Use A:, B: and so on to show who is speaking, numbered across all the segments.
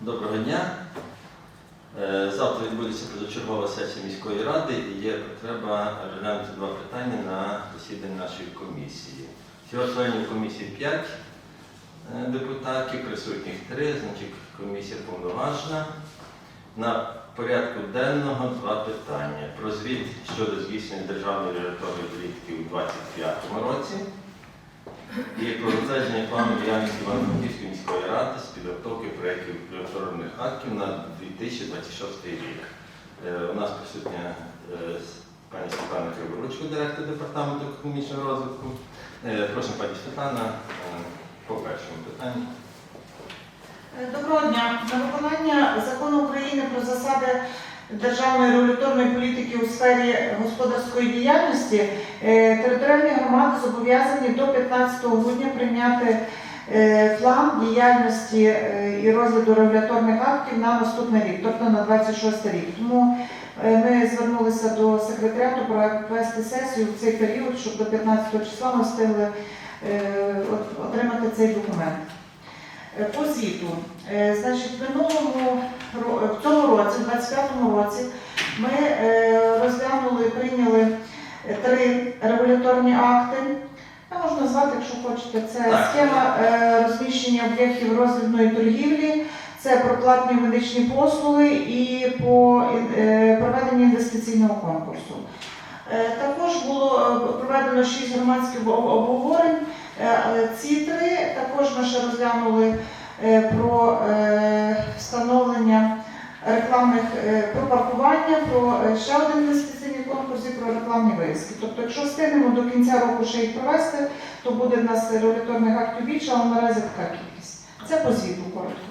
A: Доброго дня. Е, Завтра відбудеться позачергова сесія міської ради і є потреба розглянути два питання на засіданні нашої комісії. Всього членів комісії 5 депутатів, присутніх 3, значить комісія повноважна. На порядку денного два питання. Про звіт щодо здійснення державної регуляторної політики у 2025 році і про затвердження діяльності Івано-Франківської міської ради з підготовки проєктів регуляторних актів на 2026 рік. Е, У нас присутня е, пані Світлана Криворучко, директор департаменту економічного розвитку. Е, Прошу, пані Світлана, по першому питанню.
B: Доброго дня. На виконання закону України про засади державної регуляторної політики у сфері господарської діяльності е, територіальні громади зобов'язані до 15 грудня прийняти е, план діяльності е, і розгляду регуляторних актів на наступний рік, тобто на 26 рік. Тому ми звернулися до секретаріату провести сесію в цей період, щоб до 15 числа ми встигли отримати цей документ. Е, По звіту, Е, значить, в минулому в цьому році, в 25-му році, ми е, розглянули і прийняли три регуляторні акти. Я можу назвати, якщо хочете, це схема розміщення об'єктів роздрібної торгівлі, це про платні медичні послуги і по проведення інвестиційного конкурсу. Також було проведено шість громадських обговорень. Е, Ці три також ми ще розглянули е, про е, встановлення рекламних про паркування, про ще один інвестиційний конкурс і про рекламні вивіски. Тобто, якщо встигнемо до кінця року ще їх провести, то буде в нас регуляторних актів більше, але наразі така кількість. Це по звіту коротко.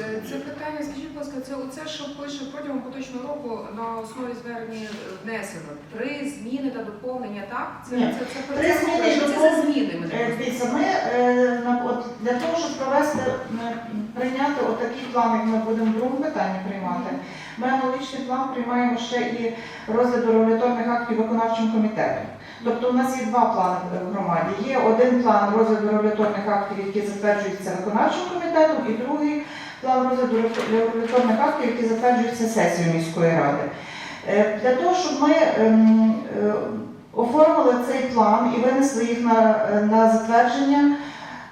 C: Е, Це питання, скажіть, будь ласка, це оце, що пише протягом поточного року на основі звернень внесено. Три зміни та доповнення, так? Це,
B: Ні.
C: це, це,
B: Три
C: це,
B: зміни
C: що це за зміни мене
B: Е, Дивіться, ми е, на- от для того, щоб провести, е, прийняти отакий план, як ми будемо в другому питанні приймати, ми аналогічний план приймаємо ще і розгляду регуляторних актів виконавчим комітетом. Тобто у нас є два плани в громаді. Є один план розгляду регуляторних актів, які затверджуються виконавчим комітетом, і другий план розгляду регуляторних актів, які затверджуються сесією міської ради. Е, Для того, щоб ми ем, е, оформили цей план і винесли їх на, на затвердження.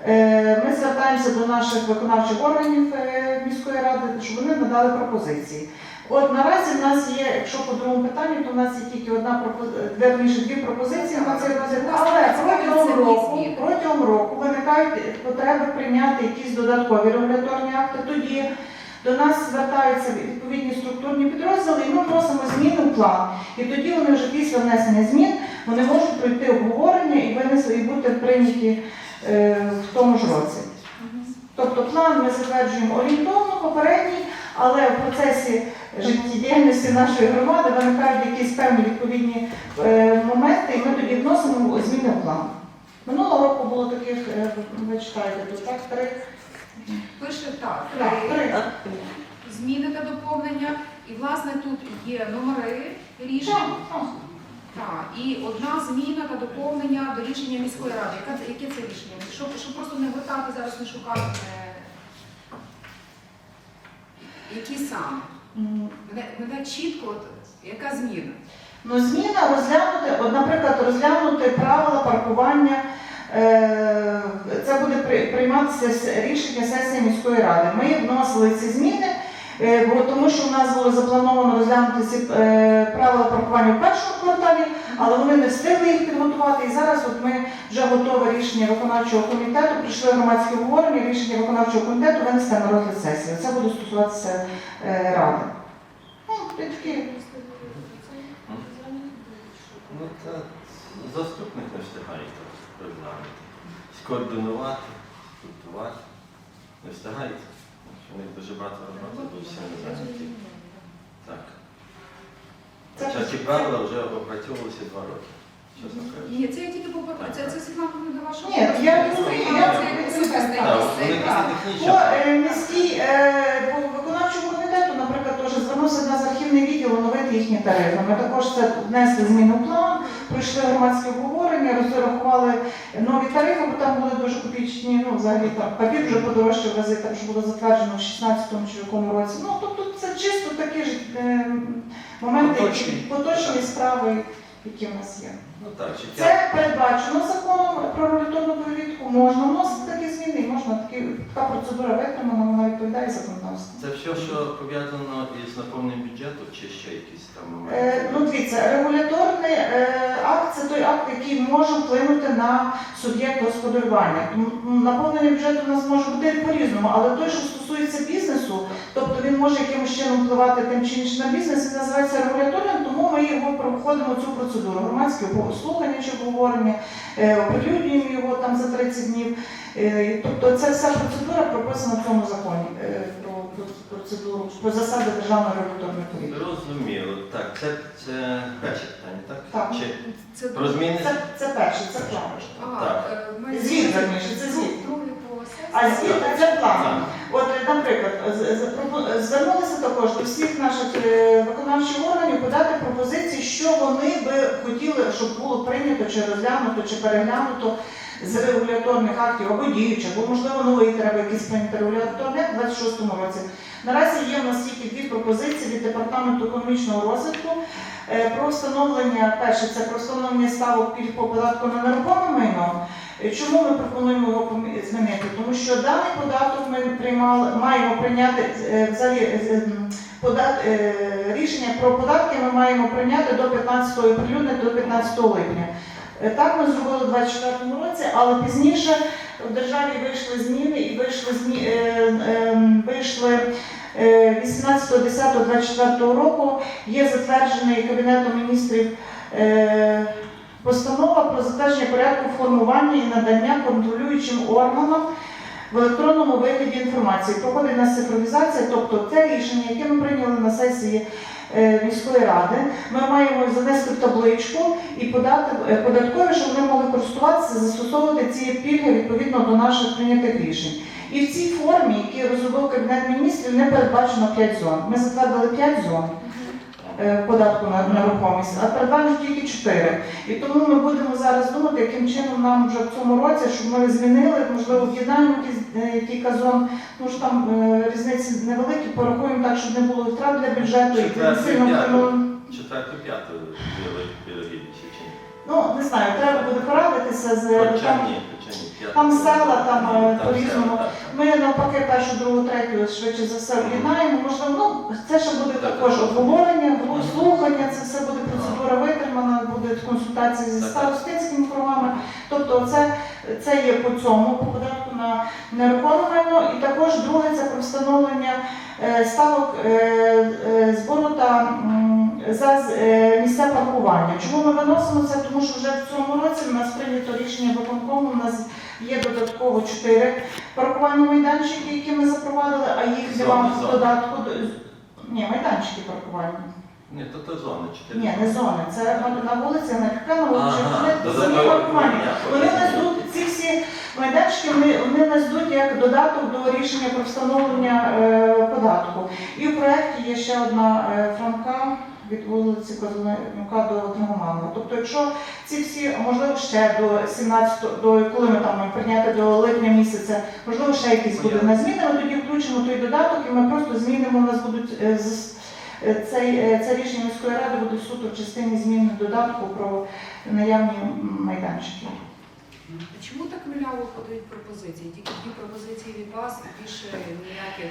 B: Е, Ми звертаємося до наших виконавчих органів е, міської ради, щоб вони надали пропозиції. От наразі в нас є, якщо по другому питанню, то в нас є тільки одна пропозиція, верніше дві пропозиції на цей розгляд, але протягом року, протягом року виникають потреби прийняти якісь додаткові регуляторні акти. Тоді до нас звертаються відповідні структурні підрозділи, і ми вносимо зміни в план. І тоді вони вже після внесення змін вони можуть пройти обговорення і винесли і бути прийняті е, в тому ж році. Тобто план ми затверджуємо орієнтовно, попередній, але в процесі життєдіяльності нашої громади виникають якісь певні відповідні е, моменти, і ми тоді вносимо зміни в план. Минулого року було таких, е, ви читаєте тут, так, три.
C: пише так. Три. Зміни та доповнення. І власне тут є номери рішень.
B: Так,
C: і одна зміна та доповнення до рішення міської ради. Яке це рішення? Щоб, щоб просто не гортати зараз, не шукати. Які саме? Мене, мене чітко, от, яка зміна?
B: Ну, зміна розглянути, от, наприклад, розглянути правила паркування. е, Це буде прийматися рішення сесії міської ради. Ми вносили ці зміни, тому що в нас було заплановано розглянути ці е, правила паркування в першому кварталі, але вони не встигли їх підготувати. І зараз от ми вже готове рішення виконавчого комітету, прийшли громадські обговорення, рішення виконавчого комітету винести на розгляд сесії. Це буде стосуватися е, ради. Ну, такі
A: Ну, заступник не встигає розглянути. Скоординувати, структурувати. Не встигаєте? У них дуже багато роботи, бо всі не зайняті. Так. Хоча ці правила вже опрацьовувалися два роки, чесно кажучи.
C: Ні, це я тільки по це, Світлана не до вашого.
B: Ні, я розумію, я
C: це.
A: Так, вони
B: По е, міській е, по виконавчому комітету, наприклад, теж звернувся до нас архівний відділ оновити їхні тарифи. Ми також це внесли зміну в план, пройшли громадське обговорення. Гривень, розрахували нові тарифи, бо там були дуже копічні, ну взагалі там папір вже подорожчав в рази, там що було затверджено в 16-му чи в якому році. Ну тобто це чисто такі ж е, моменти, які
A: Поточні.
B: поточні справи, які в нас є.
A: Ну так.
B: Це передбачено законом про регуляторну повітку, Можна вносити можна такі така процедура витримана, вона відповідає законодавству.
A: Це все, що пов'язано із наповненням бюджету, чи ще якісь там моменти?
B: Е, ну, дивіться, регуляторний е, акт це той акт, який може вплинути на суб'єкт господарювання. Наповнення бюджету у нас може бути по-різному, але той, що стосується бізнесу, тобто він може якимось чином впливати тим чи іншим на бізнес, він називається регуляторним, тому ми його проходимо цю процедуру. Громадське слухання чи обговорення, е, оприлюднюємо його там за 30 днів. Е, Тобто це вся процедура прописана в цьому законі е, про про процедуру, про засади державної регуляторної політики.
A: Зрозуміло. Так, це, це перше питання, так?
B: Так.
A: Чи
C: Це
A: про зміни?
B: Це, це перше, це план.
C: Ага,
A: Так.
B: Звіт, це звіт. А звіт це план. От, наприклад, звернулися також до всіх наших е, виконавчих органів подати пропозиції, що вони би хотіли, щоб було прийнято, чи розглянуто, чи переглянуто з регуляторних актів або діючих, або можливо новий треба якийсь прийняти регуляторний акт 26-му році. Наразі є в нас тільки дві пропозиції від департаменту економічного розвитку е, про встановлення, перше, це про встановлення ставок пільг по податку на нерухоме майно. Чому ми пропонуємо його змінити? Тому що даний податок ми приймали, маємо прийняти е, взагалі е, подат, е, рішення про податки ми маємо прийняти до 15 оприлюднити до 15 липня. Так ми зробили у 2024 році, але пізніше в державі вийшли зміни і вийшли змі, вийшли е, 18.10.24 року. Є затверджений Кабінетом міністрів постанова про затвердження порядку формування і надання контролюючим органам в електронному вигляді інформації. Проходить нас цифровізація, тобто те рішення, яке ми прийняли на сесії е, міської ради, ми маємо занести в табличку і подати е, податкові, щоб вони могли користуватися, застосовувати ці пільги відповідно до наших прийнятих рішень. І в цій формі, які розробив Кабінет міністрів, не передбачено 5 зон. Ми затвердили 5 зон податку на нерухомість, а передбачено тільки 4. І тому ми будемо зараз думати, яким чином нам вже в цьому році, щоб ми змінили, можливо, в'єднаємо ті- е, кілька зон, тому що там е, різниці невеликі, порахуємо так, щоб не було втрат для бюджету і сильно.
A: Четверту, п'яту вірогідніше чи ні?
B: Ну, не знаю, треба буде порадитися з
A: Хоча ні.
B: Там села, там, е, по-різному. Ми навпаки першу, другу, третю швидше за все об'єднаємо. Можливо, ну це ще буде також
A: так.
B: обговорення, слухання, це все буде процедура витримана, буде консультації зі старостинськими кругами. Тобто це, це є по цьому, по податку на нерухоме. І також друге це про встановлення е, ставок е, збору та за місця паркування. Чому ми виносимо це? Тому що вже в цьому році в нас прийнято рішення виконкому, у нас є додатково чотири паркувальні майданчики, які ми запровадили, а їх нема в додатку. до- Ні, майданчики паркувальні.
A: Ні, то то зони. Чотири.
B: Ні, не зони. Це на, вулиці, на яка на вулиці, вони самі паркування. Вони нас йдуть, ці всі майданчики, вони, вони нас йдуть як додаток до рішення про встановлення е, податку. І в проєкті є ще одна е, франка від вулиці Козленюка до Драгоманова. Тобто, якщо ці всі, можливо, ще до 17, до коли ми там маємо прийняти до липня місяця, можливо, ще якісь буде на зміни, ми тоді включимо той додаток і ми просто змінимо, у нас будуть е, е, цей, е, це рішення міської ради буде суто в частині зміни додатку про наявні майданчики.
C: А Чому так мляво подають пропозиції? Тільки дві пропозиції від вас і більше ніяких.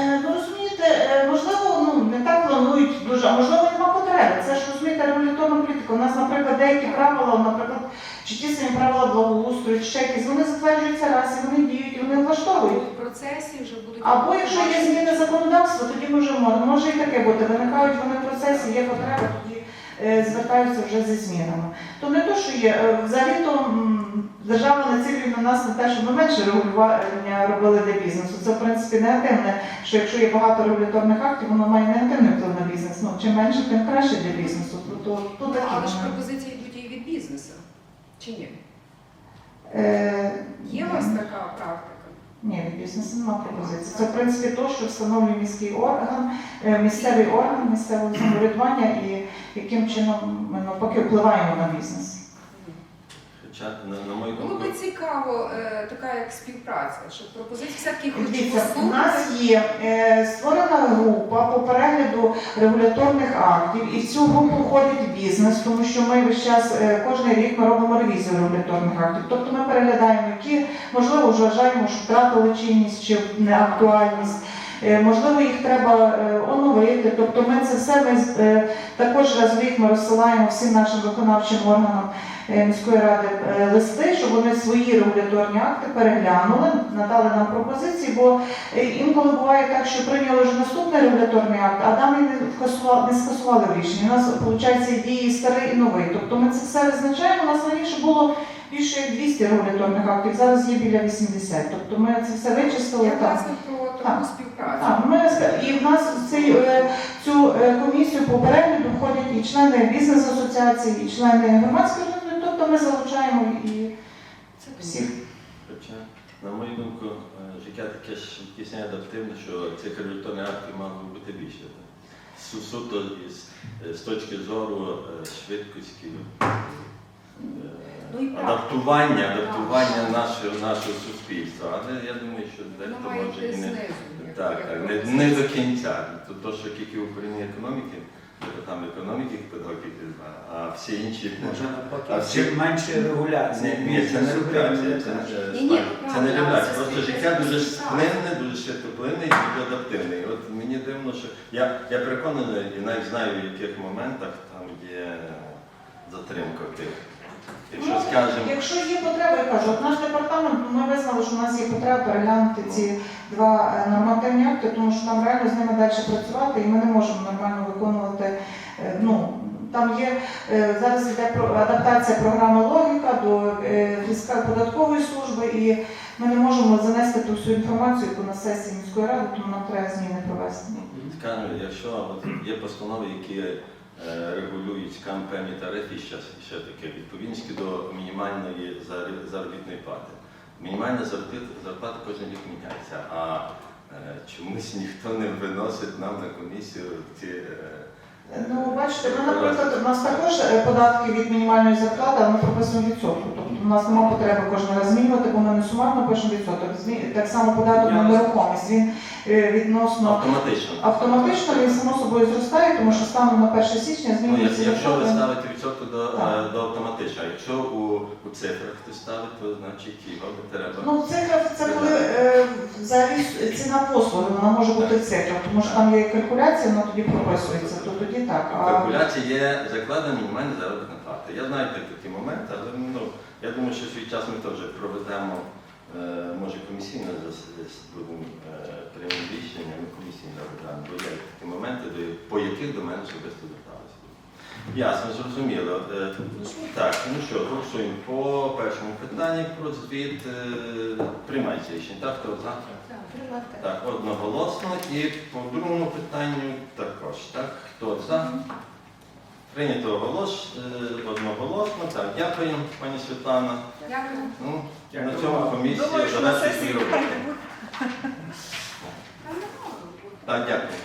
C: е,
B: Ну розумієте, е, можливо, ну не так планують дуже, а можливо нема потреби. Це ж розумієте регуляторна політика. У нас, наприклад, деякі правила, наприклад, чи ті самі правила благоустрою, чи ще якісь, вони затверджуються раз, і вони діють, і вони влаштовують.
C: В процесі вже будуть.
B: Або якщо є зміни законодавства, тоді ми вже можемо. Може і таке бути. Виникають вони в процесі, є потреба, тоді звертаються вже зі змінами. То не то, що є. е, Взагалі-то м, держава націлює на нас на те, щоб ми менше регулювання робили для бізнесу. Це в принципі негативне, що якщо є багато регуляторних актів, воно має негативний вплив на бізнес. Ну чим менше, тим краще для бізнесу. То, то, то такі
C: Але ж пропозиції йдуть і від бізнесу. Чи ні?
B: Е,
C: Є у вас така практика?
B: Ні, від бізнесу немає пропозиції. Це в принципі то, що встановлює міський орган, е, місцевий орган місцевого самоврядування і яким чином ми навпаки впливаємо на бізнес.
A: Хоча, на, на мою
C: Було би цікаво, е, така як співпраця, щоб пропозиції все-таки
B: Дивіться, у нас є е, створена група по перегляду регуляторних актів, і в цю групу входить бізнес, тому що ми весь час е, кожен рік ми робимо ревізію регуляторних актів. Тобто ми переглядаємо, які можливо вважаємо, що втратили чинність чи неактуальність. Е, Можливо, їх треба е, оновити. Тобто ми це все ми е, також раз в рік ми розсилаємо всім нашим виконавчим органам міської ради листи, щоб вони свої регуляторні акти переглянули, надали нам пропозиції, бо інколи буває так, що прийняли вже наступний регуляторний акт, а даний не скасували, рішенні. У нас виходить діє старий і новий. Тобто ми це все визначаємо. У нас раніше було більше як 200 регуляторних актів, зараз є біля 80. Тобто ми це все вичистили.
C: Я
B: так.
C: власне про таку
B: Так.
C: співпрацю.
B: Так, ми і в нас в цей, е, цю е, комісію по перегляду входять і члени бізнес-асоціації, і члени громадської організації, тобто ми залучаємо і
C: Це
B: всіх.
A: хоча, на мою думку, е, життя таке ж якесь адаптивне, що цих регуляторних актів мало би бути більше. Су- Суто із, е, з точки зору е, швидкості.
C: Ну і.
A: Адаптування, адаптування нашого, нашого суспільства. Але я думаю, що
C: Воно
A: дехто
C: має
A: може
C: йти
A: і не
C: знизу. як-
A: так,
C: як
A: так, не, не до кінця. То, то що тільки управління економіки, то там економіки педагогіки, а всі інші
D: Може
A: А
D: навпаки,
A: всі-
D: чим менше регуляції.
A: ні, ні, це не регуляція, це,
C: Ні, ні,
A: це не регуляція.
C: це
A: Просто життя дуже плинне, дуже швидкоплинне і дуже адаптивне. І От мені дивно, що я, я переконаний і навіть знаю, в яких моментах там є затримка тих. Якщо
B: Ну,
A: скажемо,
B: Якщо є потреба, я кажу, от наш департамент, ну, ми визнали, що в нас є потреба переглянути ці два е, нормативні акти, тому що нам реально з ними далі працювати, і ми не можемо нормально виконувати. е, Ну, там є е, зараз йде адаптація програми логіка до е, фіскаль податкової служби, і ми не можемо занести ту всю інформацію, яку на сесії міської ради, тому нам треба зміни провести.
A: скажемо, якщо є постанови, які регулюють кампені певні тарифи, ще, ще таке відповідність до мінімальної заробітної плати. Мінімальна зарплата, кожен рік міняється, а е, чомусь ніхто не виносить нам на комісію ці. е,
B: Ну, бачите, ми, наприклад, у нас також е, податки від мінімальної зарплати, але ми прописуємо відсотку. У нас немає потреби кожен раз змінювати, бо ми не сумарно пишемо відсоток. Змі- Так само податок на нерухомість. Він е, відносно
A: Автоматично.
B: автоматично він само собою зростає, тому що станом на 1 січня
A: Ну,
B: змінюється
A: якщо ви
B: відсоток.
A: ставите відсоток до,
B: Так.
A: е, до автоматично, а якщо у, у цифрах хтось ставить, то значить його не треба.
B: Ну, цифра це коли е, взагалі ціна послуги, вона може бути в цифрах, тому що там є калькуляція, вона тоді прописується, то тоді так. А
A: калькуляції є закладена мінімальна заробітна плата. Я знаю такі моменти, але ну, я думаю, що свій час ми теж проведемо, е, може комісійно десь десь будемо е, приймемо рішення, ми комісійно бо є такі моменти, по яких до мене особисто зверталися. Ясно, зрозуміло. Е, Так, ну що, голосуємо по першому питанню про звіт. Приймається рішення. Так, хто за?
C: Так,
A: одноголосно. І по другому питанню також. Так, хто за? Прийнято оголос, е, одноголосно. Так, дякую, пані Світлана.
C: Дякую.
A: Ну, на цьому
E: комісії
A: завершить роботу.
C: Там немає.
A: Так, дякую.